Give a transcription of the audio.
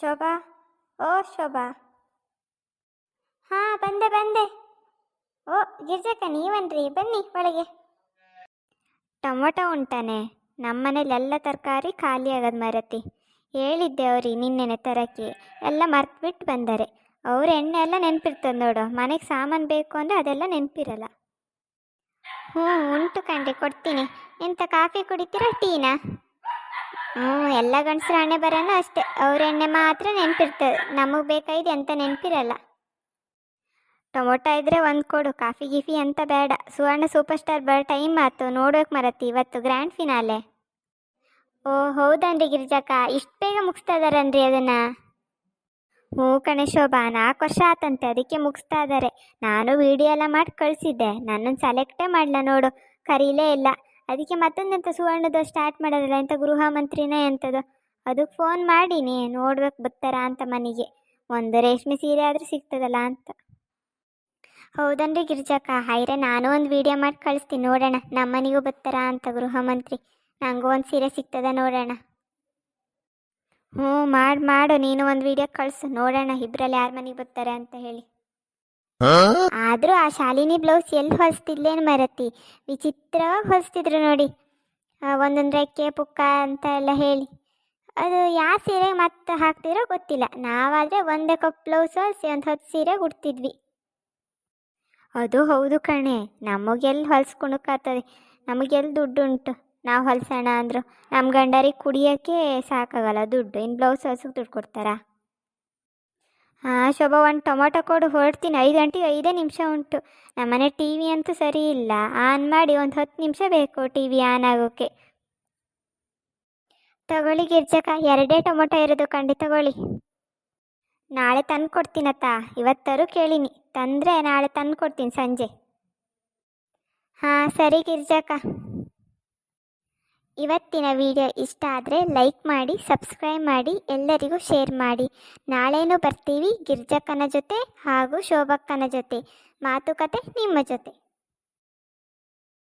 ಶೋಭಾ? ಓ, ಶೋಭಾ. ಹಾ, ಬಂದೆ ಬಂದೆ. ಓ, ಗಿರ್ಜಕ್ಕ, ನೀವನ್ರಿ? ಬನ್ನಿ ಒಳಗೆ. ಟೊಮೊಟೊ ಉಂಟಾನೆ. ನಮ್ಮನೇಲೆಲ್ಲ ತರಕಾರಿ ಖಾಲಿ ಆಗೋದು ಮರತಿ. ಹೇಳಿದ್ದೆ ಅವ್ರಿ ನಿನ್ನೆನೆ ತರಕ್ಕೆ. ಎಲ್ಲ ಮರ್ತ್ಬಿಟ್ಟು ಬಂದರೆ. ಅವ್ರ ಎಣ್ಣೆ ಎಲ್ಲ ನೆನಪಿರ್ತದೆ ನೋಡು. ಮನೆಗೆ ಸಾಮಾನು ಬೇಕು ಅಂದರೆ ಅದೆಲ್ಲ ನೆನಪಿರಲ್ಲ. ಹ್ಞೂ, ಉಂಟು ಕಂಡೆ ಕೊಡ್ತೀನಿ. ಎಂತ ಕಾಫಿ ಕುಡಿತೀರಾ, ಟೀನಾ? ಹ್ಞೂ ಎಲ್ಲ ಗಂಡಸ್ರ ಹಣೆ ಬರೋಣ ಅಷ್ಟೇ. ಅವ್ರ ಮಾತ್ರ ನೆನಪಿರ್ತದೆ ನಮಗೆ ಬೇಕಾಯ್ದು ಅಂತ ನೆನಪಿರಲ್ಲ. ಟೊಮೊಟೊ ಇದ್ರೆ ಒಂದು ಕೊಡು, ಕಾಫಿ ಗಿಫಿ ಅಂತ ಬೇಡ. ಸುವರ್ಣ ಸೂಪರ್ ಸ್ಟಾರ್ ಬರೋ ಟೈಮ್ ಆಯ್ತು ನೋಡೋಕೆ ಮರತಿ. ಇವತ್ತು ಗ್ರ್ಯಾಂಡ್ ಫಿನಾಲೆ. ಓ, ಹೌದನ್ರಿ ಗಿರಿಜಕ್ಕ. ಇಷ್ಟು ಬೇಗ ಮುಗಿಸ್ತಾ ಇದಾರನ್ರಿ ಅದನ್ನ. ಹ್ಞೂ ಕಣೆ ಶೋಭಾ ನಾಲ್ಕು ವರ್ಷ ಆತಂತೆ, ಅದಕ್ಕೆ ಮುಗಿಸ್ತಾ ಇದ್ದಾರೆ ನಾನು ವಿಡಿಯೋ ಎಲ್ಲ ಮಾಡಿ ಕಳಿಸಿದ್ದೆ. ನನ್ನನ್ನು ಸೆಲೆಕ್ಟೇ ಮಾಡಲ್ಲ ನೋಡು. ಕರೀಲೇ ಇಲ್ಲ. ಅದಕ್ಕೆ ಮತ್ತೊಂದಂತ ಸುವರ್ಣದ ಸ್ಟಾರ್ಟ್ ಮಾಡೋದಿಲ್ಲ ಎಂಥ ಗೃಹ ಮಂತ್ರಿನೇ ಎಂಥದ್ದು ಅದಕ್ಕೆ ಫೋನ್ ಮಾಡೀನಿ, ನೋಡ್ಬೇಕು ಬರ್ತಾರಾ ಅಂತ ಮನೆಗೆ. ಒಂದು ರೇಷ್ಮೆ ಸೀರೆ ಆದರೂ ಸಿಗ್ತದಲ್ಲ ಅಂತ. ಹೌದನ್ರಿ ಗಿರಿಜಕ್ಕ? ಹೈರೆ ನಾನು ಒಂದು ವಿಡಿಯೋ ಮಾಡಿ ಕಳಿಸ್ತೀನಿ, ನೋಡೋಣ. ನಮ್ಮ ಮನೆಗೂ ಅಂತ ಗೃಹ ಮಂತ್ರಿ. ನನಗೂ ಒಂದು ಸೀರೆ ಸಿಗ್ತದ ನೋಡೋಣ. ಹ್ಞೂ, ಮಾಡಿ, ಮಾಡು. ನೀನು ಒಂದು ವಿಡಿಯೋ ಕಳಿಸು. ನೋಡೋಣ ಇಬ್ಬರಲ್ಲಿ ಯಾರ ಮನೆಗೆ ಬರ್ತಾರೆ ಅಂತ ಹೇಳಿ. ಆದರೂ ಆ ಶಾಲಿನಿ ಬ್ಲೌಸ್ ಎಲ್ಲಿ ಹೊಲಿಸ್ತಿದ್ಲೇನ್ ಮರತಿ? ವಿಚಿತ್ರವಾಗಿ ಹೊಲಿಸ್ತಿದ್ರು ನೋಡಿ. ಒಂದೊಂದ್ರೆ ಕೆ ಪುಕ್ಕ ಅಂತ ಎಲ್ಲ ಹೇಳಿ. ಅದು ಯಾವ ಸೀರೆ ಮತ್ತೆ ಹಾಕ್ತಿರೋ ಗೊತ್ತಿಲ್ಲ. ನಾವಾದ್ರೆ ಒಂದೇ ಕಪ್ ಬ್ಲೌಸ್ ಹೊಲಿಸಿ ಒಂದು ಹತ್ತು ಸೀರೆ ಉಡ್ತಿದ್ವಿ. ಅದು ಹೌದು ಕಣೆ. ನಮಗೆಲ್ಲಿ ಹೊಲ್ಸ್ಕೊಳಕ್ಕಾಗ್ತದೆ ನಮಗೆಲ್ಲಿ ದುಡ್ಡು ಉಂಟು ನಾವು ಹೊಲ್ಸೋಣ ಅಂದರು. ನಮ್ಮ ಗಂಡರಿಗೆ ಕುಡಿಯೋಕ್ಕೆ ಸಾಕಾಗಲ್ಲ ದುಡ್ಡು. ಇನ್ನು ಬ್ಲೌಸ್ ಹೊಲ್ಸಕ್ಕೆ ದುಡ್ಡು ಕೊಡ್ತಾರಾ? ಹಾಂ ಶೋಭಾ ಒಂದು ಟೊಮೊಟೊ ಕೊಡು, ಹೊರಡ್ತೀನಿ. ಐದು ಗಂಟೆಗೆ ಐದೇ ನಿಮಿಷ ಉಂಟು. ನಮ್ಮನೆ ಟಿ ವಿ ಅಂತೂ ಸರಿ ಇಲ್ಲ. ಆನ್ ಮಾಡಿ ಒಂದು ಹತ್ತು ನಿಮಿಷ ಬೇಕು ಟಿ ವಿ ಆನ್ ಆಗೋಕ್ಕೆ ತಗೊಳ್ಳಿ ಗಿರ್ಜಕ್ಕ ಎರಡೇ ಟೊಮೊಟೊ ಇರೋದು ಖಂಡಿತ ತಗೊಳ್ಳಿ. ನಾಳೆ ತಂದು ಕೊಡ್ತೀನತ್ತ ಇವತ್ತರೂ ಕೇಳೀನಿ. ತಂದರೆ ನಾಳೆ ತಂದು ಕೊಡ್ತೀನಿ ಸಂಜೆ. ಹಾಂ, ಸರಿ ಗಿರ್ಜಕ್ಕ ಇವತ್ತಿನ ವಿಡಿಯೋ ಇಷ್ಟ ಆದರೆ ಲೈಕ್ ಮಾಡಿ, ಸಬ್ಸ್ಕ್ರೈಬ್ ಮಾಡಿ, ಎಲ್ಲರಿಗೂ ಶೇರ್ ಮಾಡಿ. ನಾಳೆನೂ ಬರ್ತೀವಿ ಗಿರ್ಜಕ್ಕನ ಜೊತೆ ಹಾಗೂ ಶೋಭಕ್ಕನ ಜೊತೆ. ಮಾತುಕತೆ ನಿಮ್ಮ ಜೊತೆ.